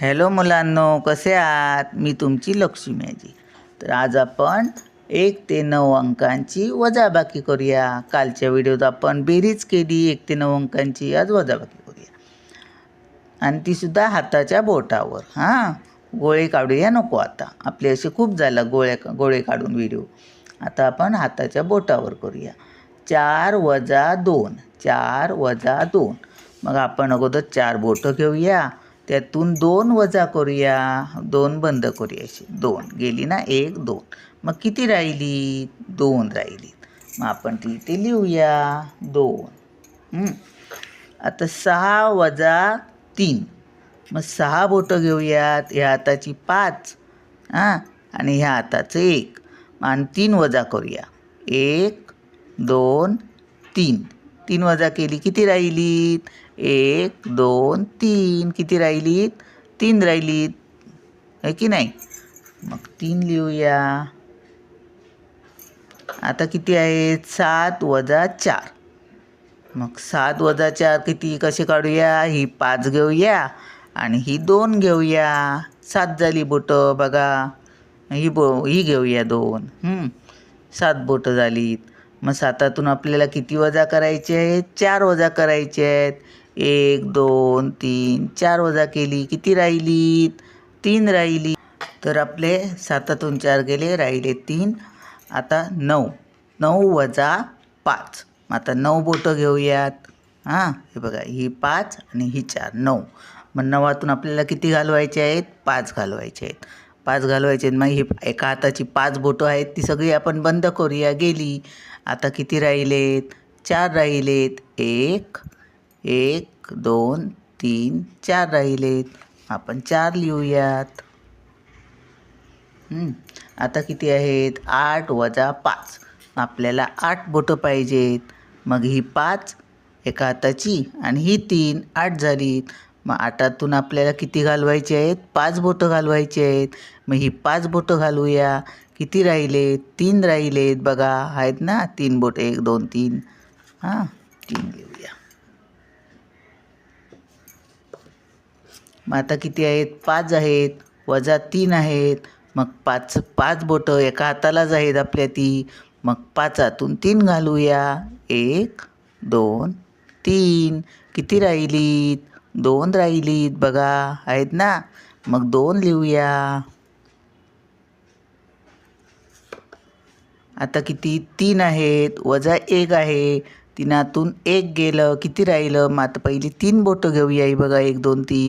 Hello मुलांनो कसे आहात? मी तुमची लक्ष्मी आजी तर आज आपण एक ते नऊ अंकांची वजाबाकी करूया. कालच्या व्हिडिओत आपण बेरीज केली एक ते नऊ अंकांची आज वजाबाकी करूया. आणि तीसुद्धा हाताच्या बोटावर हां? गोळे काढूया नको आता. आपले असे खूप झालं गोळ्या गोळे काढून व्हिडिओ. आता आपण हाताच्या बोटावर करूया. चार वजा दोन चार वजा दोन. मग आपण अगोदर चार बोटं घेऊया. त्यातून दोन वजा करूया. दोन बंद करूया अशी. दोन. गेली ना एक दोन. मग किती राहिली? दोन राहिली. मग आपण ती इथे लिहूया. दोन. आता सहा वजा तीन. मग सहा बोटं घेऊयात. ह्या हाताची पाच. हां? आणि ह्या हाताचं एक. आणि तीन वजा करूया. एक दोन तीन. तीन वजा केली किती राहिलीत? एक दोन तीन. किती राहिलीत? तीन राहिलीत. आहे की नाही? मग तीन लिहूया. आता किती आहेत? सात वजा चार. मग सात वजा चार किती? कसे काढूया? ही पाच घेऊया आणि ही दोन घेऊया. सात झाली बोटं बघा. ही बो ही घेऊया दोन. सात बोटं झालीत. मग सातातून आपल्याला किती वजा करायचे आहेत? चार वजा करायचे आहेत. एक दोन तीन चार वजा केली किती राहिलीत? तीन राहिली. तर आपले सातातून चार गेले राहिले तीन. आता नऊ. नऊ वजा पाच. आता नऊ बोटं घेऊयात. हां हे बघा ही पाच आणि ही चार. नऊ. मग नवातून आपल्याला किती घालवायचे आहेत? पाच घालवायचे आहेत. पाच घालवायचे मग ही एका हाताची पाच बोटं आहेत ती सगळी आपण बंद करूया. गेली. आता किती राहिलेत? चार राहिलेत. एक एक दोन तीन चार राहिलेत. आपण चार लिहूयात. आता किती आहेत? आठ वजा पाच. आपल्याला आठ बोटं पाहिजेत. मग ही पाच एका हाताची आणि ही तीन आठ झालीत. मग आटातून आपल्याला किती घालवायचे आहेत? पाच बोटं घालवायची आहेत. मग ही पाच बोटं घालूया. किती राहिलेत तीन राहिलेत बघा. आहेत ना? तीन बोटं. एक दोन तीन. हां तीन घेऊया. मग आता किती आहेत? पाच आहेत. वजा तीन आहेत. मग पाच पाच बोटं एका हातालाच आहेत आपल्या ती. मग पाचातून तीन घालूया. एक दोन तीन. किती राहिलीत? दोन राहिलीत बघा. आहेत ना? मग दोन लिहूया. आता किती? तीन आहेत. वजा एक आहे. तिनातून एक गेलं. किती राहिलं? मग आता पहिली तीन बोटं घेऊया. ही बघा एक दोन तीन.